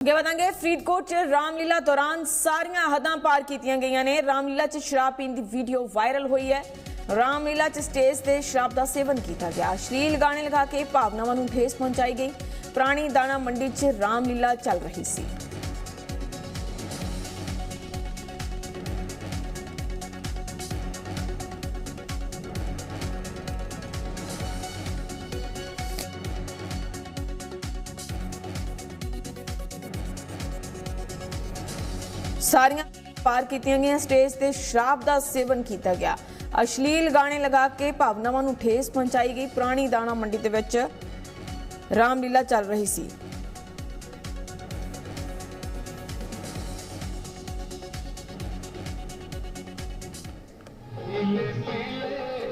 ਅੱਗੇ ਵਧਾਂਗੇ। ਫਰੀਦਕੋਟ ਚ ਰਾਮਲੀਲਾ ਦੌਰਾਨ ਸਾਰੀਆਂ ਹੱਦਾਂ ਪਾਰ ਕੀਤੀਆਂ ਗਈਆਂ ਨੇ। ਰਾਮਲੀਲਾ ਚ ਸ਼ਰਾਬ ਪੀਣ ਦੀ ਵੀਡੀਓ ਵਾਇਰਲ ਹੋਈ ਹੈ। ਰਾਮਲੀਲਾ ਚ ਸਟੇਜ ਤੇ ਸ਼ਰਾਬ ਦਾ ਸੇਵਨ ਕੀਤਾ ਗਿਆ। ਅਸ਼ਲੀਲ ਗਾਣੇ ਲਗਾ ਕੇ ਭਾਵਨਾਵਾਂ ਨੂੰ ਠੇਸ ਪਹੁੰਚਾਈ ਗਈ। ਪ੍ਰਾਣੀ ਦਾਣਾ ਮੰਡੀ ਚ ਰਾਮਲੀਲਾ ਚੱਲ ਰਹੀ ਸੀ। ਸਾਰੀਆਂ ਪਾਰ ਕੀਤੀਆਂ ਗਈਆਂ। ਸਟੇਜ ਤੇ ਸ਼ਰਾਬ ਦਾ ਸੇਵਨ ਕੀਤਾ ਗਿਆ। ਅਸ਼ਲੀਲ ਗਾਣੇ ਲਗਾ ਕੇ ਭਾਵਨਾਵਾਂ ਨੂੰ ਠੇਸ ਪਹੁੰਚਾਈ ਗਈ। ਪੁਰਾਣੀ ਦਾਣਾ ਮੰਡੀ ਦੇ ਵਿੱਚ ਰਾਮਲੀਲਾ ਚੱਲ ਰਹੀ ਸੀ।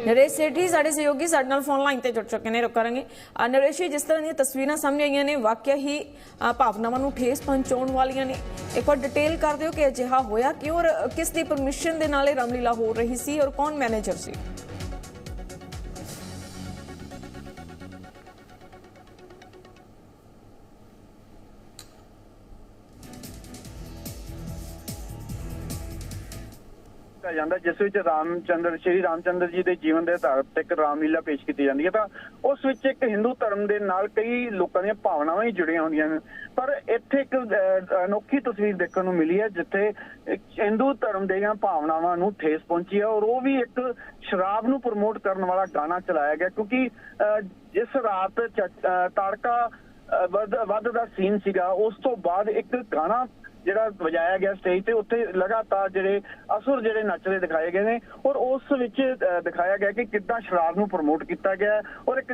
ਨਰੇਸ਼ ਸੇਠੀ ਸਾਡੇ ਸਹਿਯੋਗੀ ਸਾਡੇ ਨਾਲ ਫੋਨ ਲਾਈਨ ਤੇ ਜੁੜ ਚੁੱਕੇ ਨੇ, ਰੁਕ ਨਰੇਸ਼ ਜੀ, ਜਿਸ ਤਰ੍ਹਾਂ ਦੀਆਂ ਤਸਵੀਰਾਂ ਸਾਹਮਣੇ ਆਈਆਂ ਨੇ, ਵਾਕਿਆ ਹੀ ਭਾਵਨਾਵਾਂ ਨੂੰ ਠੇਸ ਪਹੁੰਚਾਉਣ ਵਾਲੀਆਂ ਨੇ। ਇੱਕ ਵਾਰ ਡਿਟੇਲ ਕਰ ਦਿਓ ਕਿ ਅਜਿਹਾ ਹੋਇਆ ਕਿਉਂ ਔਰ ਕਿਸ ਦੀ ਪਰਮਿਸ਼ਨ ਦੇ ਨਾਲ ਇਹ ਰਾਮਲੀਲਾ ਹੋ ਰਹੀ ਸੀ ਔਰ ਕੌਣ ਮੈਨੇਜਰ ਸੀ? ਕੀਤਾ ਜਾਂਦਾ ਜਿਸ ਵਿੱਚ ਰਾਮਚੰਦਰ ਸ਼੍ਰੀ ਰਾਮਚੰਦਰ ਜੀ ਦੇ ਜੀਵਨ ਦੇ ਆਧਾਰ ਤੇ ਇੱਕ ਰਾਮਲੀਲਾ ਪੇਸ਼ ਕੀਤੀ ਜਾਂਦੀ ਹੈ। ਤਾਂ ਉਸ ਵਿੱਚ ਇੱਕ ਹਿੰਦੂ ਧਰਮ ਦੇ ਨਾਲ ਕਈ ਲੋਕਾਂ ਦੀਆਂ ਭਾਵਨਾਵਾਂ ਹੀ ਜੁੜੀਆਂ ਹੁੰਦੀਆਂ ਨੇ ਪਰ ਇੱਥੇ ਇੱਕ ਅਨੋਖੀ ਤਸਵੀਰ ਦੇਖਣ ਨੂੰ ਮਿਲੀ ਹੈ ਜਿੱਥੇ ਹਿੰਦੂ ਧਰਮ ਦੀਆਂ ਭਾਵਨਾਵਾਂ ਨੂੰ ਠੇਸ ਪਹੁੰਚੀ ਹੈ ਔਰ ਉਹ ਵੀ ਇੱਕ ਸ਼ਰਾਬ ਨੂੰ ਪ੍ਰਮੋਟ ਕਰਨ ਵਾਲਾ ਗਾਣਾ ਚਲਾਇਆ ਗਿਆ। ਕਿਉਂਕਿ ਅਹ, ਜਿਸ ਰਾਤ ਅਹ, ਤਾੜਕਾ ਵੱਧ ਵੱਧ ਦਾ ਸੀਨ ਸੀਗਾ ਉਸ ਤੋਂ ਬਾਅਦ ਇੱਕ ਗਾਣਾ ਜਿਹੜਾ ਵਜਾਇਆ ਗਿਆ ਸਟੇਜ ਤੇ ਉੱਥੇ ਲਗਾਤਾਰ ਜਿਹੜੇ ਅਸੁਰ ਜਿਹੜੇ ਨੱਚਦੇ ਦਿਖਾਏ ਗਏ ਨੇ ਔਰ ਉਸ ਵਿੱਚ ਦਿਖਾਇਆ ਗਿਆ ਕਿ ਕਿੱਦਾਂ ਸ਼ਰਾਬ ਨੂੰ ਪ੍ਰਮੋਟ ਕੀਤਾ ਗਿਆ ਔਰ ਇੱਕ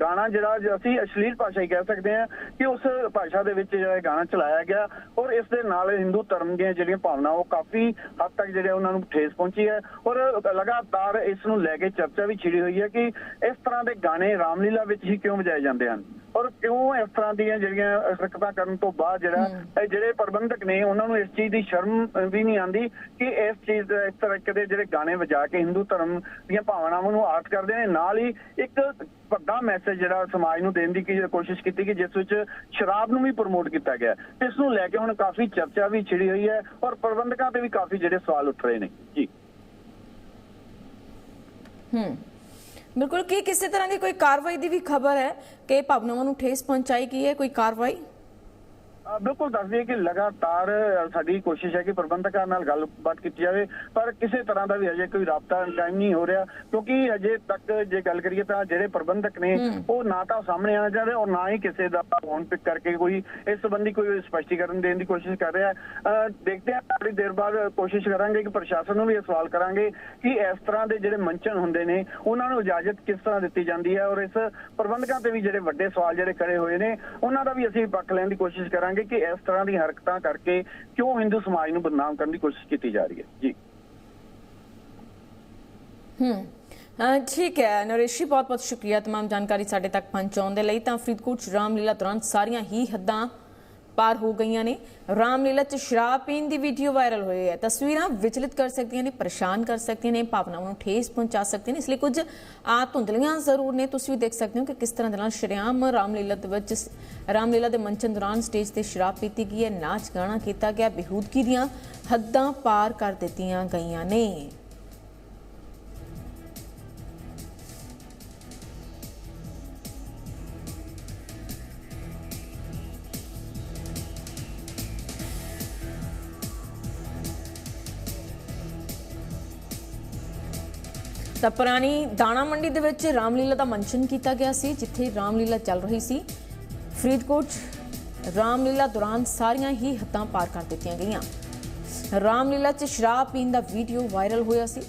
ਗਾਣਾ ਜਿਹੜਾ ਅਸੀਂ ਅਸ਼ਲੀਲ ਭਾਸ਼ਾ ਹੀ ਕਹਿ ਸਕਦੇ ਹਾਂ ਕਿ ਉਸ ਭਾਸ਼ਾ ਦੇ ਵਿੱਚ ਜਿਹੜਾ ਗਾਣਾ ਚਲਾਇਆ ਗਿਆ ਔਰ ਇਸ ਦੇ ਨਾਲ ਹਿੰਦੂ ਧਰਮ ਦੀਆਂ ਜਿਹੜੀਆਂ ਭਾਵਨਾਵਾਂ, ਉਹ ਕਾਫੀ ਹੱਦ ਤੱਕ ਜਿਹੜੇ ਉਹਨਾਂ ਨੂੰ ਠੇਸ ਪਹੁੰਚੀ ਹੈ ਔਰ ਲਗਾਤਾਰ ਇਸ ਨੂੰ ਲੈ ਕੇ ਚਰਚਾ ਵੀ ਛਿੜੀ ਹੋਈ ਹੈ ਕਿ ਇਸ ਤਰ੍ਹਾਂ ਦੇ ਗਾਣੇ ਰਾਮਲੀਲਾ ਵਿੱਚ ਹੀ ਕਿਉਂ ਵਜਾਏ ਜਾਂਦੇ ਹਨ? ਔਰ ਕਿਉਂ ਇਸ ਤਰ੍ਹਾਂ ਦੀਆਂ ਜਿਹੜੀਆਂ ਹਰਕਤਾਂ ਕਰਨ ਤੋਂ ਬਾਅਦ ਜਿਹੜਾ ਇਹ ਜਿਹੜੇ ਪ੍ਰਬੰਧਕ ਨੇ ਉਹਨਾਂ ਨੂੰ ਇਸ ਚੀਜ਼ ਦੀ ਸ਼ਰਮ ਵੀ ਨਹੀਂ ਆਉਂਦੀ ਕਿ ਇਸ ਚੀਜ਼ ਇਸ ਤਰ੍ਹਾਂ ਦੇ ਜਿਹੜੇ ਗਾਣੇ ਵਜਾ ਕੇ ਹਿੰਦੂ ਧਰਮ ਦੀਆਂ ਭਾਵਨਾਵਾਂ ਨੂੰ ਆਰਟ ਕਰਦੇ ਨੇ ਨਾਲ ਹੀ ਇੱਕ ਵੱਡਾ ਮੈਸੇਜ ਜਿਹੜਾ ਸਮਾਜ ਨੂੰ ਦੇਣ ਦੀ ਕੋਸ਼ਿਸ਼ ਕੀਤੀ ਕਿ ਜਿਸ ਵਿੱਚ ਸ਼ਰਾਬ ਨੂੰ ਵੀ ਪ੍ਰਮੋਟ ਕੀਤਾ ਗਿਆ। ਇਸ ਨੂੰ ਲੈ ਕੇ ਹੁਣ ਕਾਫੀ ਚਰਚਾ ਵੀ ਛਿੜੀ ਹੋਈ ਹੈ ਔਰ ਪ੍ਰਬੰਧਕਾਂ ਤੇ ਵੀ ਕਾਫੀ ਜਿਹੜੇ ਸਵਾਲ ਉੱਠ ਰਹੇ ਨੇ। ਜੀ। ਹੂੰ। ਬਿਲਕੁਲ, ਕੀ ਕਿਸੇ ਤਰ੍ਹਾਂ ਦੀ ਕੋਈ ਕਾਰਵਾਈ ਦੀ ਵੀ ਖਬਰ ਹੈ ਕਿ ਭਾਵਨਾਵਾਂ ਨੂੰ ਠੇਸ ਪਹੁੰਚਾਈ ਗਈ ਹੈ? ਕੋਈ ਕਾਰਵਾਈ? ਬਿਲਕੁਲ ਦੱਸ ਦਈਏ ਕਿ ਲਗਾਤਾਰ ਸਾਡੀ ਕੋਸ਼ਿਸ਼ ਹੈ ਕਿ ਪ੍ਰਬੰਧਕਾਂ ਨਾਲ ਗੱਲਬਾਤ ਕੀਤੀ ਜਾਵੇ ਪਰ ਕਿਸੇ ਤਰ੍ਹਾਂ ਦਾ ਵੀ ਅਜੇ ਕੋਈ ਰਾਬਤਾ ਕਾਇਮ ਨਹੀਂ ਹੋ ਰਿਹਾ ਕਿਉਂਕਿ ਅਜੇ ਤੱਕ ਜੇ ਗੱਲ ਕਰੀਏ ਤਾਂ ਜਿਹੜੇ ਪ੍ਰਬੰਧਕ ਨੇ ਉਹ ਨਾ ਤਾਂ ਸਾਹਮਣੇ ਆਣਾ ਚਾਹ ਰਹੇ ਔਰ ਨਾ ਹੀ ਕਿਸੇ ਦਾ ਫੋਨ ਪਿਕ ਕਰਕੇ ਕੋਈ ਇਸ ਸੰਬੰਧੀ ਕੋਈ ਸਪਸ਼ਟੀਕਰਨ ਦੇਣ ਦੀ ਕੋਸ਼ਿਸ਼ ਕਰ ਰਿਹਾ। ਦੇਖਦੇ ਹਾਂ ਥੋੜੀ ਦੇਰ ਬਾਅਦ ਕੋਸ਼ਿਸ਼ ਕਰਾਂਗੇ ਕਿ ਪ੍ਰਸ਼ਾਸਨ ਨੂੰ ਵੀ ਇਹ ਸਵਾਲ ਕਰਾਂਗੇ ਕਿ ਇਸ ਤਰ੍ਹਾਂ ਦੇ ਜਿਹੜੇ ਮੰਚਨ ਹੁੰਦੇ ਨੇ ਉਹਨਾਂ ਨੂੰ ਇਜਾਜ਼ਤ ਕਿਸ ਤਰ੍ਹਾਂ ਦਿੱਤੀ ਜਾਂਦੀ ਹੈ? ਔਰ ਇਸ ਪ੍ਰਬੰਧਕਾਂ ਤੇ ਵੀ ਜਿਹੜੇ ਵੱਡੇ ਸਵਾਲ ਜਿਹੜੇ ਖੜੇ ਹੋਏ ਨੇ ਉਹਨਾਂ ਦਾ ਵੀ ਅਸੀਂ ਪੱਖ ਲੈਣ ਦੀ ਕੋਸ਼ਿਸ਼ ਕਰਾਂਗੇ। ਕਿ ਇਸ ਤਰ੍ਹਾਂ ਦੀ ਹਰਕਤਾਂ ਕਰਕੇ ਕਿਉਂ ਹਿੰਦੂ ਸਮਾਜ ਨੂੰ ਬਦਨਾਮ ਕਰਨ ਦੀ ਕੋਸ਼ਿਸ਼ ਕੀਤੀ ਜਾ ਰਹੀ ਹੈ ਜੀ ਹੂੰ ਅ, ਠੀਕ ਹੈ ਨਰੇਸ਼ੀ ਬਹੁਤ ਬਹੁਤ ਸ਼ੁਕਰੀਆ तमाम ਜਾਣਕਾਰੀ ਸਾਡੇ ਤੱਕ ਪਹੁੰਚਾਉਣ ਦੇ ਲਈ ਤਾਂ ਫਰੀਦਕੋਟ 'ਚ ਰਾਮਲੀਲਾ ਦੌਰਾਨ ਸਾਰੀਆਂ ਹੀ ਹੱਦਾਂ ਪਾਰ ਹੋ ਗਈਆਂ ਨੇ। ਰਾਮਲੀਲਾ 'ਚ ਸ਼ਰਾਬ ਪੀਣ ਦੀ ਵੀਡੀਓ ਵਾਇਰਲ ਹੋਈ ਹੈ। ਤਸਵੀਰਾਂ ਵਿਚਲਿਤ ਕਰ ਸਕਦੀਆਂ ਨੇ, ਪਰੇਸ਼ਾਨ ਕਰ ਸਕਦੀਆਂ ਨੇ, ਭਾਵਨਾਵਾਂ ਨੂੰ ਠੇਸ ਪਹੁੰਚਾ ਸਕਦੀਆਂ ਨੇ। ਇਸ ਲਈ ਕੁਝ ਆ ਧੁੰਦਲੀਆਂ ਜ਼ਰੂਰ ਨੇ। ਤੁਸੀਂ ਵੀ ਦੇਖ ਸਕਦੇ ਹੋ ਕਿ ਕਿਸ ਤਰ੍ਹਾਂ ਦੇ ਨਾਲ ਸ਼ਰਿਆਮ ਰਾਮਲੀਲਾ ਦੇ ਵਿੱਚ ਰਾਮਲੀਲਾ ਦੇ ਮੰਚਨ ਦੌਰਾਨ ਸਟੇਜ ਤੇ ਸ਼ਰਾਬ ਪੀਤੀ ਗਈ ਹੈ। ਨਾਚ ਗਾਣਾ ਕੀਤਾ ਗਿਆ। ਬੇਹੂਦਗੀ ਦੀਆਂ ਹੱਦਾਂ ਪਾਰ ਕਰ ਦਿੱਤੀਆਂ ਗਈਆਂ ਨੇ। ਤਾਂ ਪੁਰਾਣੀ ਦਾਣਾ ਮੰਡੀ ਦੇ ਵਿੱਚ ਰਾਮਲੀਲਾ ਦਾ ਮੰਚਨ ਕੀਤਾ ਗਿਆ ਸੀ, ਜਿੱਥੇ ਰਾਮਲੀਲਾ ਚੱਲ ਰਹੀ ਸੀ। ਫਰੀਦਕੋਟ 'ਚ ਰਾਮਲੀਲਾ ਦੌਰਾਨ ਸਾਰੀਆਂ ਹੀ ਹੱਦਾਂ ਪਾਰ ਕਰ ਦਿੱਤੀਆਂ ਗਈਆਂ। ਰਾਮਲੀਲਾ 'ਚ ਸ਼ਰਾਬ ਪੀਣ ਦਾ ਵੀਡੀਓ ਵਾਇਰਲ ਹੋਇਆ ਸੀ।